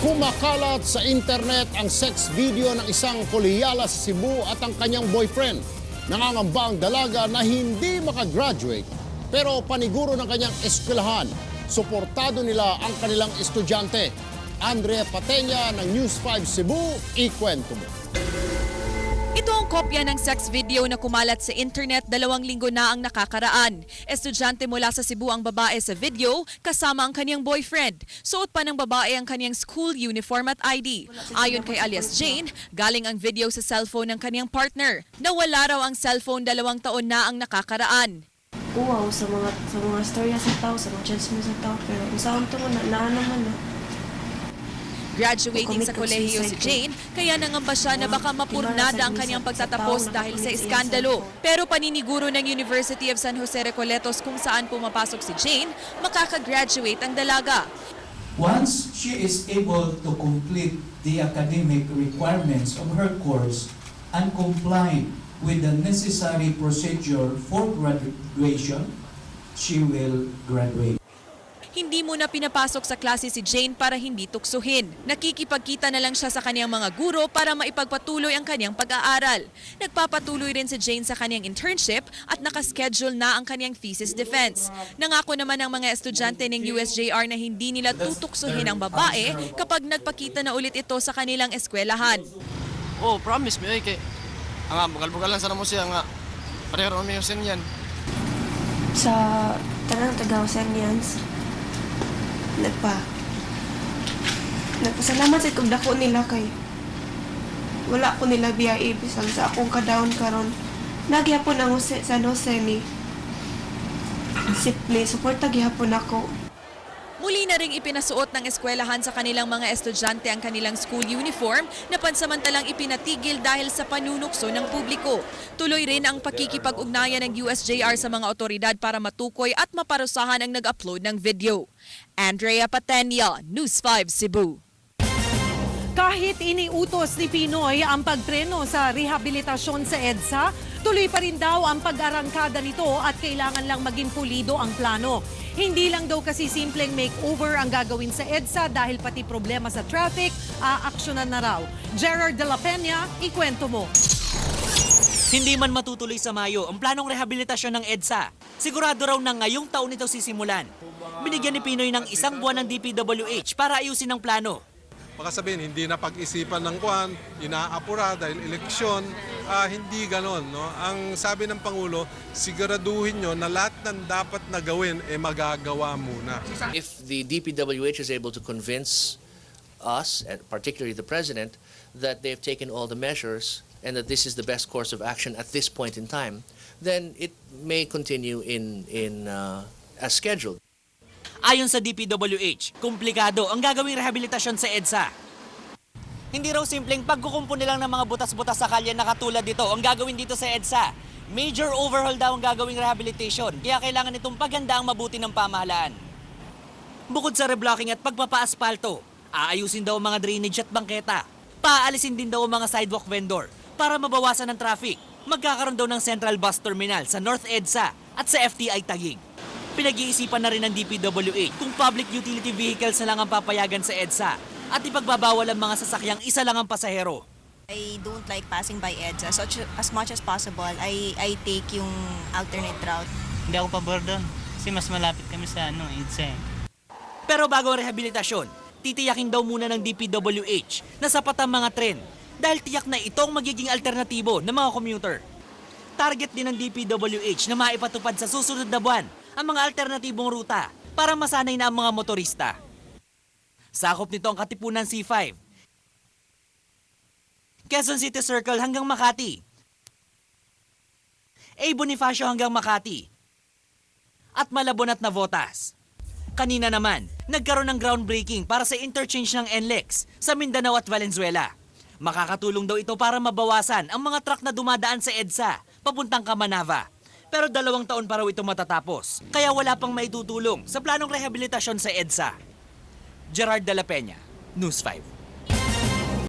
Kumakalat sa internet ang sex video ng isang koleyala sa Cebu at ang kanyang boyfriend. Nangangamba ang dalaga na hindi makagraduate pero paniguro ng kanyang eskwelahan. Suportado nila ang kanilang estudyante. Andrea Patenya ng News 5 Cebu, ikwento mo. Ito ang kopya ng sex video na kumalat sa internet dalawang linggo na ang nakakaraan. Estudyante mula sa Cebu ang babae sa video kasama ang kanyang boyfriend. Suot pa ng babae ang kanyang school uniform at ID. Ayon kay alias Jane, galing ang video sa cellphone ng kanyang partner. Nawala raw ang cellphone dalawang taon na ang nakakaraan. uwaw sa mga sa mga storya sa tao, sa mga chismis sa tao. Pero usahan to na, na naman na. Graduating sa kolehiyo si Jane, kaya nangamba siya na baka mapurnada ang kanyang pagtatapos dahil sa iskandalo. Pero paniniguro ng University of San Jose Recoletos kung saan pumapasok si Jane, makakagraduate ang dalaga. Once she is able to complete the academic requirements of her course and comply with the necessary procedure for graduation, she will graduate. Hindi muna pinapasok sa klase si Jane para hindi tuksuhin. Nakikipagkita na lang siya sa kanyang mga guro para maipagpatuloy ang kanyang pag-aaral. Nagpapatuloy rin si Jane sa kanyang internship at nakaschedule na ang kanyang thesis defense. Nangako naman ang mga estudyante ng USJR na hindi nila tutuksuhin ang babae kapag nagpakita na ulit ito sa kanilang eskwelahan. Oh, promise mi ay kay nga bugal-bugal lang sana mo siya nga pareho mi yung yan. Sa tanang taga Senians, nagpa nagpasalamat sa kong dako nila kay wala ko nila biyahe bisag sa akong kadawon karon nagyapon ang Jose, San Jose ni Sipli, suporta gihapon ako. Muli na ring ipinasuot ng eskwelahan sa kanilang mga estudyante ang kanilang school uniform na pansamantalang ipinatigil dahil sa panunukso ng publiko. Tuloy rin ang pakikipag-ugnayan ng USJR sa mga otoridad para matukoy at maparusahan ang nag-upload ng video. Andrea Patenya, News 5 Cebu. Kahit iniutos ni Pinoy ang pagtreno sa rehabilitasyon sa EDSA, tuloy pa rin daw ang pag-arangkada nito at kailangan lang maging pulido ang plano. Hindi lang daw kasi simpleng makeover ang gagawin sa EDSA dahil pati problema sa traffic, aaksyonan na raw. Gerard de la Peña, ikwento mo. Hindi man matutuloy sa Mayo ang planong rehabilitasyon ng EDSA. Sigurado raw na ngayong taon ito sisimulan. Binigyan ni Pinoy ng isang buwan ng DPWH para ayusin ang plano. Baka sabihin hindi na pag-isipan ng kwan, inaapura dahil eleksyon, ah, hindi ganon. No? Ang sabi ng Pangulo, siguraduhin nyo na lahat ng dapat na gawin eh magagawa muna. If the DPWH is able to convince us, and particularly the President, that they've taken all the measures and that this is the best course of action at this point in time, then it may continue in, in, uh, as scheduled. Ayon sa DPWH, komplikado ang gagawing rehabilitasyon sa EDSA. Hindi raw simpleng pagkukumpuni lang ng mga butas-butas sa kalye na katulad dito ang gagawin dito sa EDSA. Major overhaul daw ang gagawing rehabilitation, kaya kailangan itong paganda ang mabuti ng pamahalaan. Bukod sa reblocking at pagpapa-aspalto, aayusin daw ang mga drainage at bangketa. Paalisin din daw ang mga sidewalk vendor para mabawasan ng traffic. Magkakaroon daw ng central bus terminal sa North EDSA at sa FTI Taguig. Pinag-iisipan na rin ng DPWH kung public utility vehicles na lang ang papayagan sa EDSA at ipagbabawal ang mga sasakyang isa lang ang pasahero. I don't like passing by EDSA. So as much as possible, I I take yung alternate route. Hindi ako pabor doon. Kasi mas malapit kami sa ano, EDSA. eh. Pero bago ang rehabilitasyon, titiyakin daw muna ng DPWH na sapat ang mga tren dahil tiyak na itong magiging alternatibo ng mga commuter. Target din ng DPWH na maipatupad sa susunod na buwan ang mga alternatibong ruta para masanay na ang mga motorista. Sakop nito ang Katipunan C5, Quezon City Circle hanggang Makati, A. Bonifacio hanggang Makati, at Malabon at Navotas. Kanina naman, nagkaroon ng groundbreaking para sa interchange ng NLEX sa Mindanao at Valenzuela. Makakatulong daw ito para mabawasan ang mga truck na dumadaan sa EDSA papuntang Kamanava. Pero dalawang taon pa raw ito matatapos, kaya wala pang maitutulong sa planong rehabilitasyon sa EDSA. Gerard de la Peña, News 5.